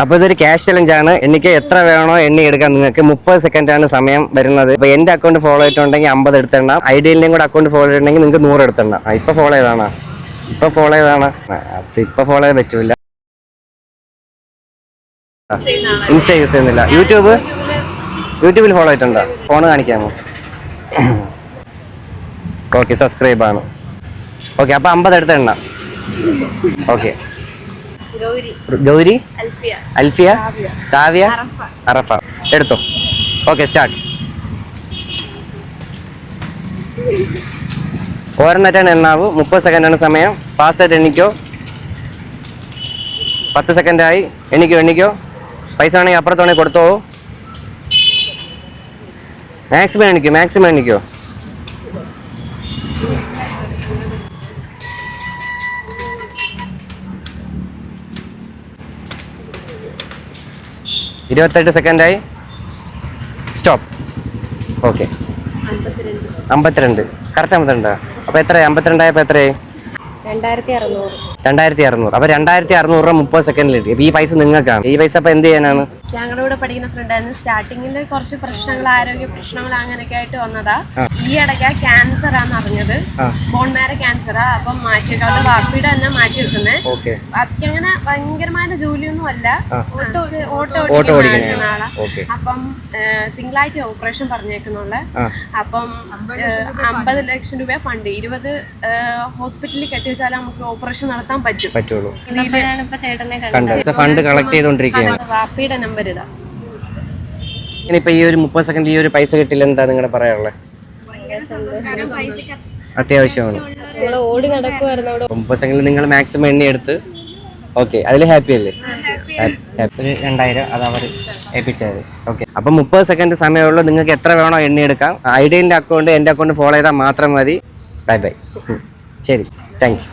അപ്പോൾ ഇതൊരു cash challenge ആണ്. എനിക്ക് എത്ര വേണോ എണ്ണി എടുക്കാൻ നിങ്ങൾക്ക് മുപ്പത് സെക്കൻഡ് ആണ് സമയം വരുന്നത്. ഇപ്പോൾ എന്റെ അക്കൗണ്ട് ഫോളോ ചെയ്തിട്ടുണ്ടെങ്കിൽ അമ്പത് എടുത്തെണ്ണ ഐഡിയലിന്റെയും കൂടെ അക്കൗണ്ട് ഫോളോ ചെയ്തിട്ടുണ്ടെങ്കിൽ നിങ്ങൾക്ക് നൂറ് എടുത്തെണ്ണ ഇപ്പോൾ ഫോളോ ചെയ്താണ് ഇപ്പോൾ ഫോളോ ചെയ്താണ് അത് ഇപ്പോൾ ഫോളോ ചെയ്യാൻ പറ്റൂല. ഇൻസ്റ്റ യൂസ് ചെയ്യുന്നില്ല. യൂട്യൂബ് യൂട്യൂബിൽ ഫോളോ ആയിട്ടുണ്ടോ ഫോൺ കാണിക്കാമോ? ഓക്കെ സബ്സ്ക്രൈബ് ആണ്. ഓക്കെ അപ്പോൾ അമ്പത് എടുത്ത എണ്ണ ഓക്കെ ഗൗരി. അൽഫിയ. അൽഫിയ? കാവ്യ. അറഫ. എടുത്തോ. ഓക്കെ സ്റ്റാർട്ട് ഒരെണ്ണറ്റാണ് എണ്ണാവൂ. മുപ്പത് സെക്കൻഡാണ് സമയം. ഫാസ്റ്റായിട്ട് എണ്ണിക്കോ. പത്ത് സെക്കൻഡായി. എണ്ണിക്കോ എണ്ണിക്കോ. പൈസ ആണെങ്കിൽ അപ്പുറത്താണെങ്കിൽ കൊടുത്തോ മാക്സിമം എണ്ണിക്കോ മാക്സിമം എണ്ണിക്കോ. ഇരുപത്തെട്ട് സെക്കൻഡായി. സ്റ്റോപ്പ് ഓക്കെ അമ്പത്തിരണ്ട്. കറക്റ്റ് അമ്പത്തിരണ്ടാ? അപ്പോൾ എത്രയായി? അമ്പത്തിരണ്ടായപ്പോൾ എത്രയായി? രണ്ടായിരത്തി അറുന്നൂറ് അപ്പോൾ രണ്ടായിരത്തി അറുന്നൂറ് രൂപ മുപ്പത് സെക്കൻഡിൽ കിട്ടി. ഈ പൈസ നിങ്ങൾക്കാണ്. ഈ പൈസ അപ്പോൾ എന്ത് ചെയ്യാനാണ്? ഞങ്ങളുടെ കൂടെ പഠിക്കുന്ന ഫ്രണ്ടായിരുന്നു സ്റ്റാർട്ടിങ്ങിൽ കുറച്ച് പ്രശ്നങ്ങൾ ആരോഗ്യ പ്രശ്നങ്ങൾ അങ്ങനെയൊക്കെ ആയിട്ട് വന്നതാ. ഈ ഇടയ്ക്ക് ക്യാൻസർ ആണെന്ന് അറിഞ്ഞത്. ബോൺ മാരോ ക്യാൻസറാ അപ്പം മാറ്റിയിട്ട് അത് വാപ്പിയുടെ തന്നെ മാറ്റി വെക്കുന്നത് വാപ്പിക്ക് അങ്ങനെ ഭയങ്കരമായ ജോലിയൊന്നും അല്ല. ഓട്ടോ ഓട്ടോ ഓട്ടോ ഓടിക്കുന്ന ആളാ. ഓക്കെ. അപ്പം തിങ്കളാഴ്ച ഓപ്പറേഷൻ പറഞ്ഞേക്കുന്നുള്ള. അപ്പം അമ്പത് ലക്ഷം രൂപ ഫണ്ട് ഇരുപത് ഹോസ്പിറ്റലിൽ കെട്ടിവെച്ചാൽ നമുക്ക് ഓപ്പറേഷൻ നടത്താൻ പറ്റും. പറ്റുള്ളൂ. ഇപ്പൊ ചേട്ടനെ കണ്ടു ഫണ്ട് കളക്ട് ചെയ്തുകൊണ്ടിരിക്കുകയാണ് വാപ്പിയുടെ നമ്പർ ഇതാ ഇനിയിപ്പോൾ ഈ ഒരു മുപ്പത് സെക്കൻഡ് ഈ ഒരു പൈസ കിട്ടില്ല എന്താ നിങ്ങളുടെ പറയാനുള്ളത് അത്യാവശ്യമാണ്. ഓടി നടക്കുമായിരുന്നു മുപ്പത് സെക്കൻഡിൽ നിങ്ങൾ മാക്സിമം എണ്ണി എടുത്ത് ഓക്കെ അതിൽ ഹാപ്പി അല്ലേ. ഒരു രണ്ടായിരം അത് അവർ ഏൽപ്പിച്ചത് ഓക്കെ അപ്പം മുപ്പത് സെക്കൻഡ് സമയമുള്ളൂ നിങ്ങൾക്ക് എത്ര വേണോ എണ്ണി എടുക്കാം. ഐഡിയന്റെ അക്കൗണ്ട് എന്റെ അക്കൗണ്ട് ഫോളോ ചെയ്താൽ മാത്രം മതി. ബൈ ബൈ ശരി. താങ്ക്സ്